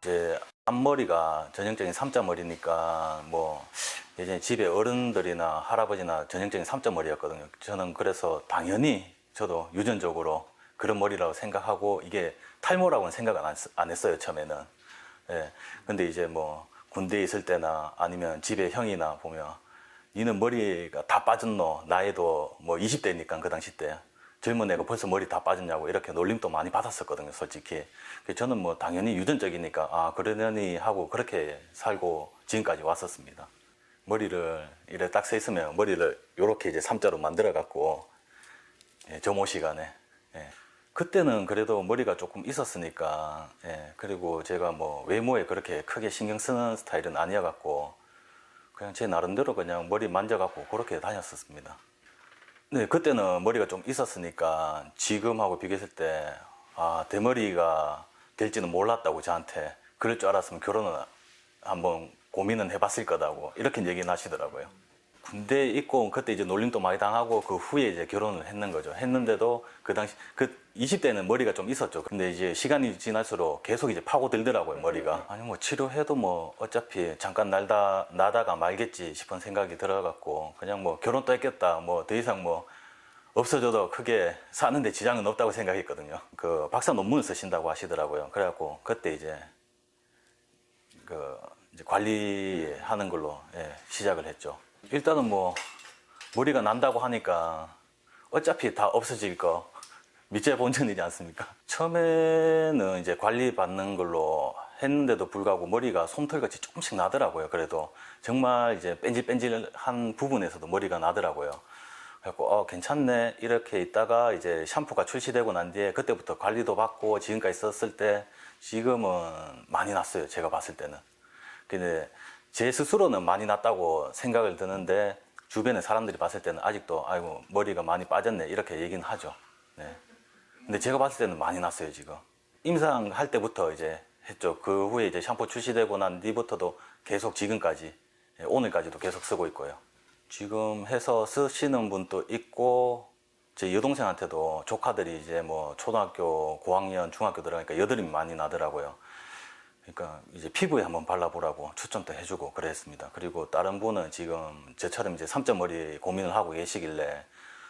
이제 앞머리가 전형적인 삼자 머리니까 뭐 예전에 집에 어른들이나 할아버지나 전형적인 삼자 머리였거든요. 저는 그래서 당연히 저도 유전적으로 그런 머리라고 생각하고 이게 탈모라고는 생각 안, 했- 안 했어요 처음에는. 예. 근데 이제 뭐 군대에 있을 때나 아니면 집에 형이나 보면 니는 머리가 다 빠졌노 나이도 뭐 20대니까 그 당시 때 젊은 애가 벌써 머리 다 빠졌냐고 이렇게 놀림도 많이 받았었거든요 솔직히 그래서 저는 뭐 당연히 유전적이니까 아 그러려니 하고 그렇게 살고 지금까지 왔었습니다 머리를 이래 딱 서 있으면 머리를 이렇게 이제 삼자로 만들어 갖고 예, 점호 시간에 예. 그때는 그래도 머리가 조금 있었으니까 예, 그리고 제가 뭐 외모에 그렇게 크게 신경 쓰는 스타일은 아니어 갖고 그냥 제 나름대로 그냥 머리 만져 갖고 그렇게 다녔었습니다. 네, 그때는 머리가 좀 있었으니까 지금하고 비교했을 때, 아, 대머리가 될지는 몰랐다고 저한테. 그럴 줄 알았으면 결혼은 한번 고민은 해봤을 거다고. 이렇게 얘기는 하시더라고요. 군대 있고 그때 이제 놀림도 많이 당하고 그 후에 이제 결혼을 했는 거죠. 했는데도 그 당시, 그 20대는 머리가 좀 있었죠. 근데 이제 시간이 지날수록 계속 이제 파고들더라고요, 머리가. 아니, 뭐 치료해도 뭐 어차피 잠깐 날다, 나다가 말겠지 싶은 생각이 들어갖고 그냥 뭐 결혼도 했겠다. 뭐 더 이상 뭐 없어져도 크게 사는데 지장은 없다고 생각했거든요. 그 박사 논문을 쓰신다고 하시더라고요. 그래갖고 그때 이제 그 이제 관리하는 걸로 예, 시작을 했죠. 일단은 뭐 머리가 난다고 하니까 어차피 다 없어질 거 미제 본전이지 않습니까? 처음에는 이제 관리 받는 걸로 했는데도 불구하고 머리가 솜털같이 조금씩 나더라고요. 그래도 정말 이제 뺀질뺀질한 부분에서도 머리가 나더라고요. 그래갖고 어 괜찮네 이렇게 있다가 이제 샴푸가 출시되고 난 뒤에 그때부터 관리도 받고 지금까지 썼을 때 지금은 많이 났어요. 제가 봤을 때는. 근데 제 스스로는 많이 났다고 생각을 드는데 주변의 사람들이 봤을 때는 아직도 아이고 머리가 많이 빠졌네 이렇게 얘기는 하죠. 네. 근데 제가 봤을 때는 많이 났어요 지금. 임상할 때부터 이제 했죠. 그 후에 이제 샴푸 출시되고 난 뒤부터도 계속 지금까지 예, 오늘까지도 계속 쓰고 있고요. 지금 해서 쓰시는 분도 있고 제 여동생한테도 조카들이 이제 뭐 초등학교 고학년 중학교 들어가니까 여드름이 많이 나더라고요. 그러니까 이제 피부에 한번 발라보라고 추천도 해주고 그랬습니다. 그리고 다른 분은 지금 저처럼 이제 삼점머리 고민을 하고 계시길래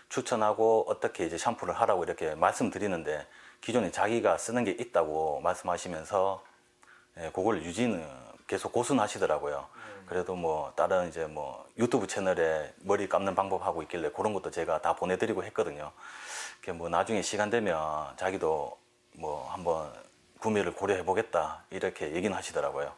추천하고 어떻게 이제 샴푸를 하라고 이렇게 말씀드리는데 기존에 자기가 쓰는 게 있다고 말씀하시면서 예, 그걸 유지는 계속 고순하시더라고요. 그래도 뭐 다른 이제 뭐 유튜브 채널에 머리 감는 방법 하고 있길래 그런 것도 제가 다 보내드리고 했거든요. 그뭐 나중에 시간 되면 자기도 뭐 한번 구매를 고려해 보겠다 이렇게 얘기는 하시더라고요.